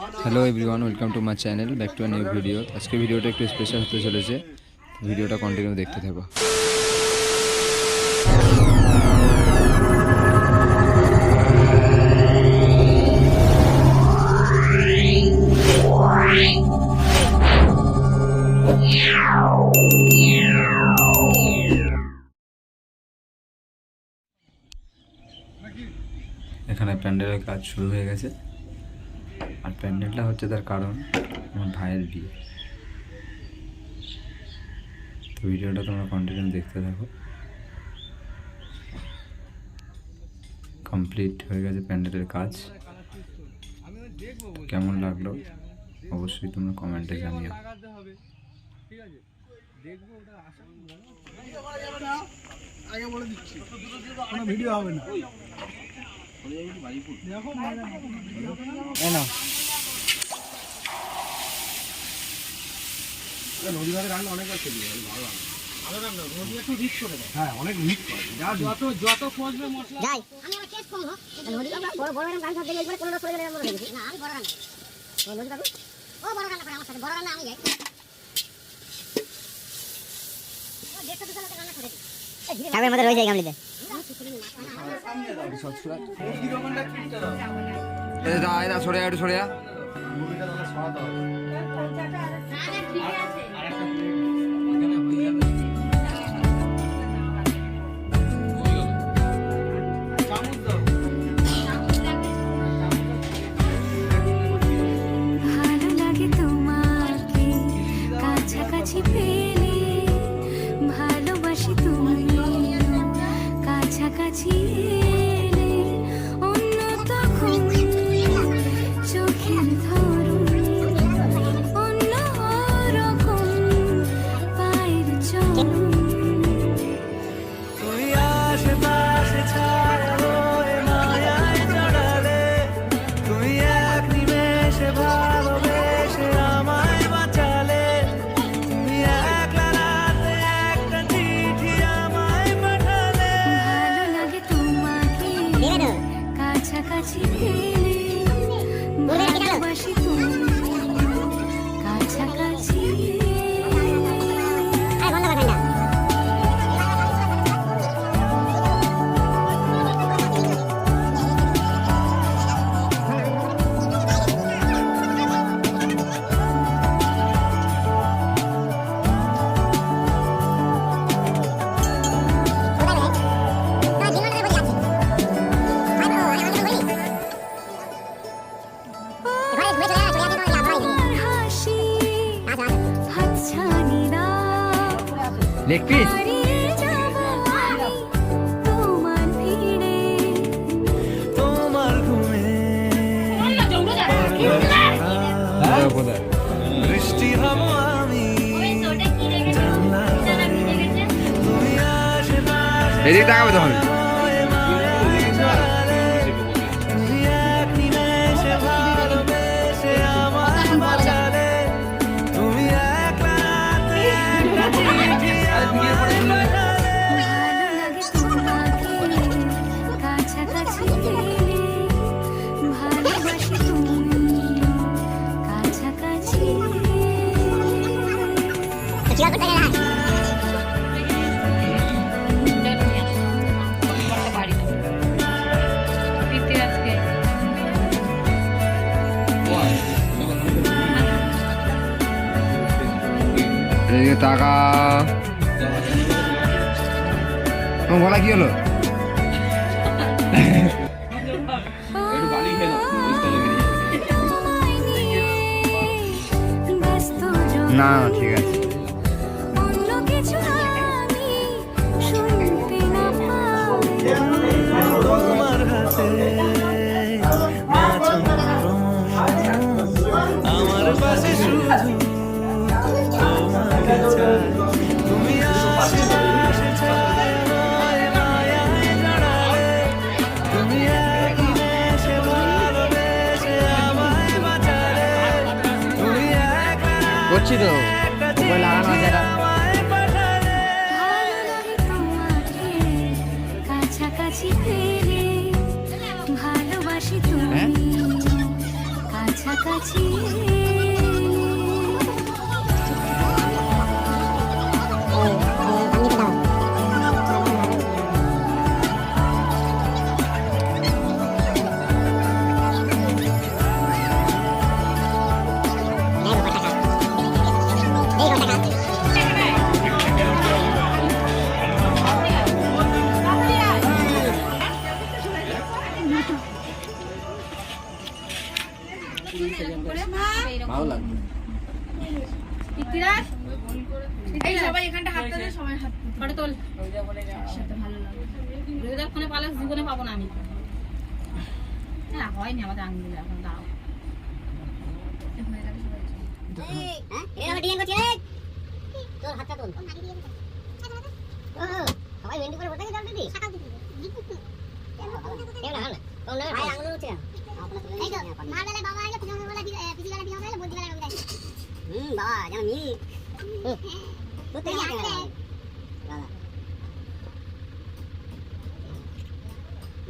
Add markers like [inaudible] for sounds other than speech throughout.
Hello everyone welcome to my channel back to new video আজকে ভিডিওটা একটু special হতে চলেছে ভিডিওটা কন্টিনিউ দেখতে থাকো। এখানে প্যান্ডেলের কাজ শুরু হয়ে গেছে। আর প্যান্ডেলটা হচ্ছে তার কারণ আমার ভাইয়ের বিয়ে। তো ভিডিওটা তোমরা কন্টিনিউ দেখতে থাকো। কমপ্লিট হয়ে গেছে প্যান্ডেলের কাজ। কেমন লাগল? অবশ্যই তোমরা কমেন্টে জানিও। আগে বলে দিচ্ছি। কোনো ভিডিও হবে না। নদী ভাগে রান্না অনেকবার চলে ভালো করে দেয় হ্যাঁ অনেক রিক্স করে যত যত কষবে মশলা যাই আমি আমার কেস কম বড় বড় রান্না গান সব দেখে একবার কোনটা সরে গেলে আমরা দেখি না আমি বড় রান্না ও বড় রান্না করে আমার সাথে বড় রান্না আমি যাই ঠাকুরের মধ্যে রয়ে যায় গামলিতে। সরে একটু সরে এদিকে তাকাবে হয়ে কি হলো? না ঠিক আছে। করছি তো লাগানো আছে আমায় পাঠালে ভালো লাগে তোমাকে কাছাকাছি হয়নি এখন দাও। তোর হাতটা তোল। সবাই ভেন্ডি করে বসে গেছে দিদি ভাই আঙুল উঠছে। মার বেলায় বাবা আইলো পিছনে বেলায় পিছি বেলায় পিছনে বেলায় বলতে বেলায় রবি হুম বাবা যেন মিল। তো তুই দাদা।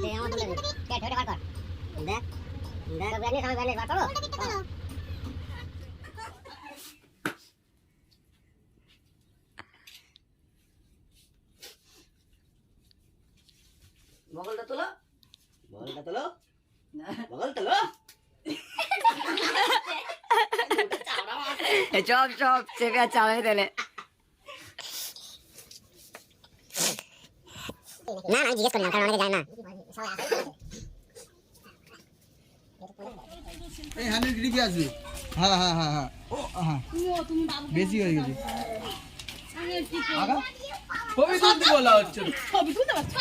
দে আমার তো কে ঠেটে বার কর। দেখ। দেখ ব্যানে সবাই ব্যানে বার বগলটা তোলো। বগলটা তোলো। বগল তোলো। চপ চপ চেপে চালাই দিলে না। না আমি জিজ্ঞেস করি না কারণ অনেকে যায় না। এই হ্যান্ডেল গ্রিপি আসবে। হ্যাঁ হ্যাঁ হ্যাঁ হ্যাঁ। ও হ্যাঁ। বেশি হয়ে গেছে। আগা। ছবি তুলতে বলা হচ্ছে। ছবি তুলতে পারছ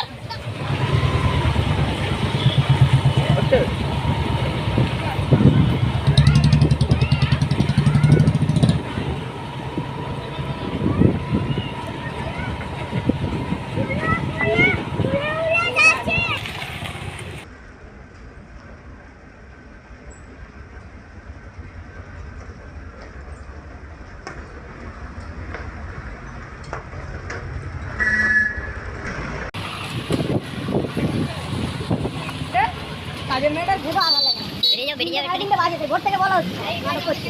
বেরিয়ে যাও বেরিয়ে যাও তিনটে বাজে ভোর থেকে বলা। হচ্ছে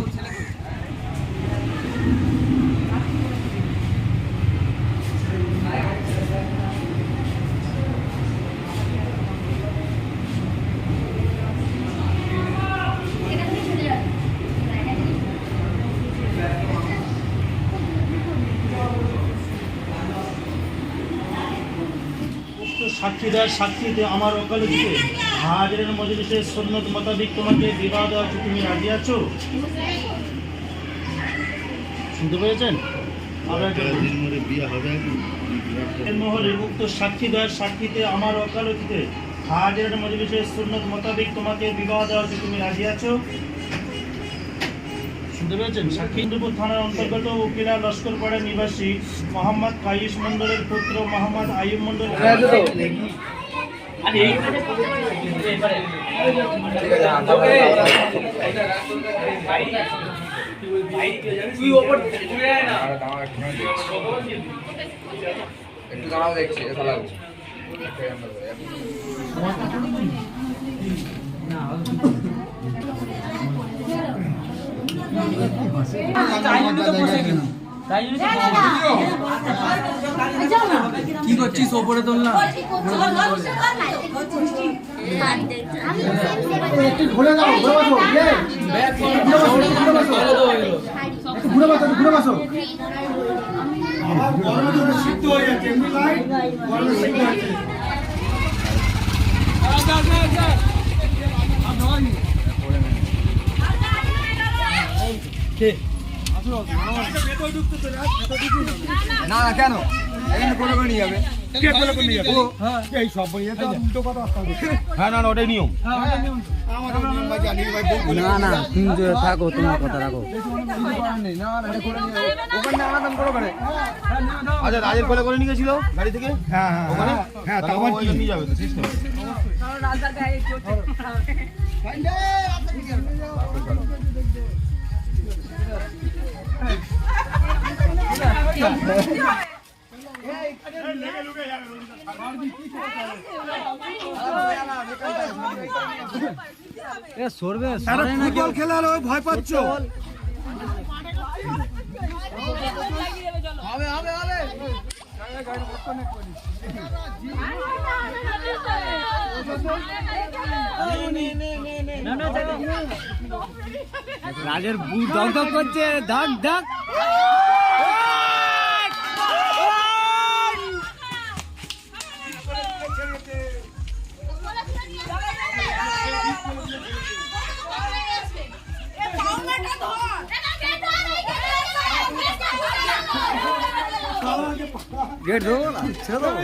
উক্ত সাক্ষীদার সাক্ষীতে আমার ওকালতিতে হাজারের মজলিসের সন্ন্যত মোতাবেক তোমাকে বিবাহ দেওয়া কি তুমি রাজি আছো? শুনতে পেরেছেন? মহলে উক্ত সাক্ষীদার সাক্ষীতে আমার ওকালতিতে হাজারের মজলিসের সন্ন্যত মোতাবেক তোমাকে বিবাহ দেওয়া কি তুমি রাজি আছো? শুনতে পেরেছেন সাক্ষীন্দ্রপুর থানার অন্তর্গত উকিলা লস্করপাড়া নিবাসী মোহাম্মদ কাইস মন্ডলের পুত্র মোহাম্মদ আইব মন্ডল একটু দাঁড়াও দেখছি এ ভালো লাগছে কি করছিস ওপরে তোল না? ঘুরে বসো। সিদ্ধ হয়ে যাচ্ছে এমনি লাইট গরমে সিদ্ধ হচ্ছে না না কেন এখানে করে করে নিয়ে যাবে কে বলে কোন নিয়ে যাবে? ও হ্যাঁ এই সব বলে যেতে হ্যাঁ না না ওটাই নিয়ম আমাদের নিয়ম ভাই জানি ভাই বউ না না তুমি থাকো তোমার কথা রাখো না না আচ্ছা রাজের কোলে করে নিয়ে গেছিল গাড়ি থেকে হ্যাঁ হ্যাঁ হ্যাঁ নিয়ে যাবে সিস্টেম সরবে খেলার ভয় পাচ্ছ হবে হবে হবে রাজের বুক দগ দগ করছে ধাক ধাক। গেট ধরবো না? ছেড়ে দেবো?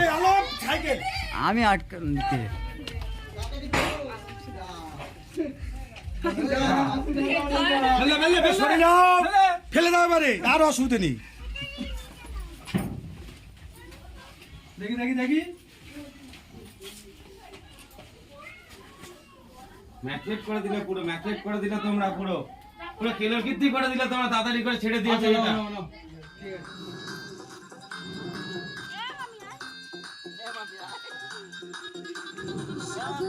আমি আটকে নিতে। ফেলে দাও এবারে আর অসুবিধা নেই। দেখি দেখি দেখি। ম্যাকলেট করে দিলে পুরো ম্যাকলেট করে দিলে তোমরা পুরো। পুরো কেলো কীর্তি করে দিলে তোমরা তাড়াতাড়ি করে ছেড়ে দিয়েছ এটা।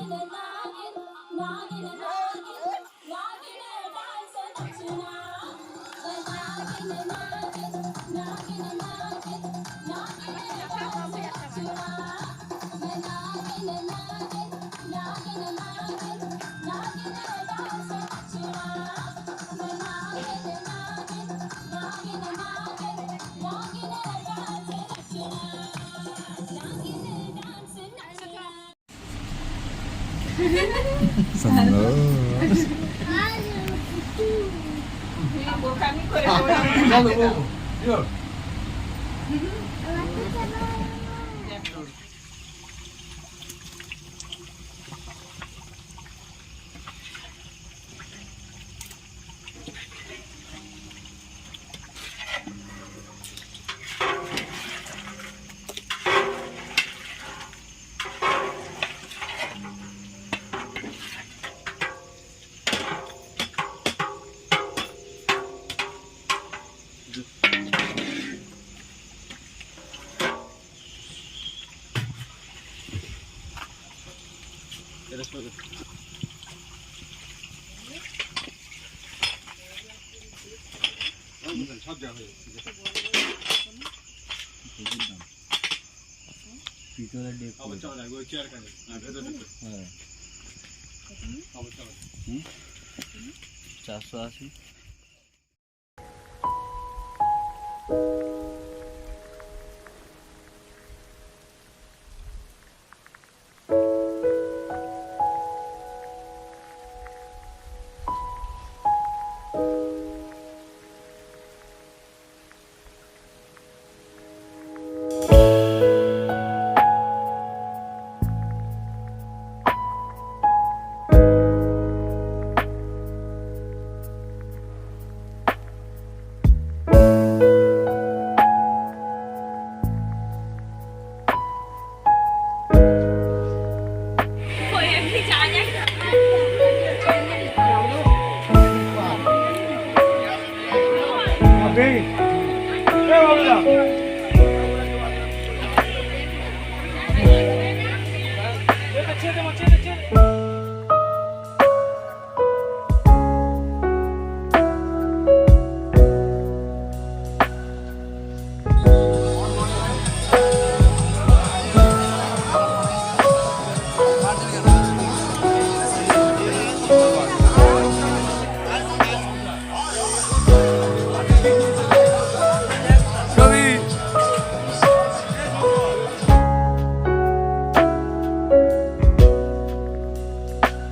Hallelujah. [laughs] চলো ও ইয়ো চলে ডেপ আবার চলে যাবে ওই চেয়ার কাছে না ভেতরে হ্যাঁ।, হ্যাঁ আবার চলে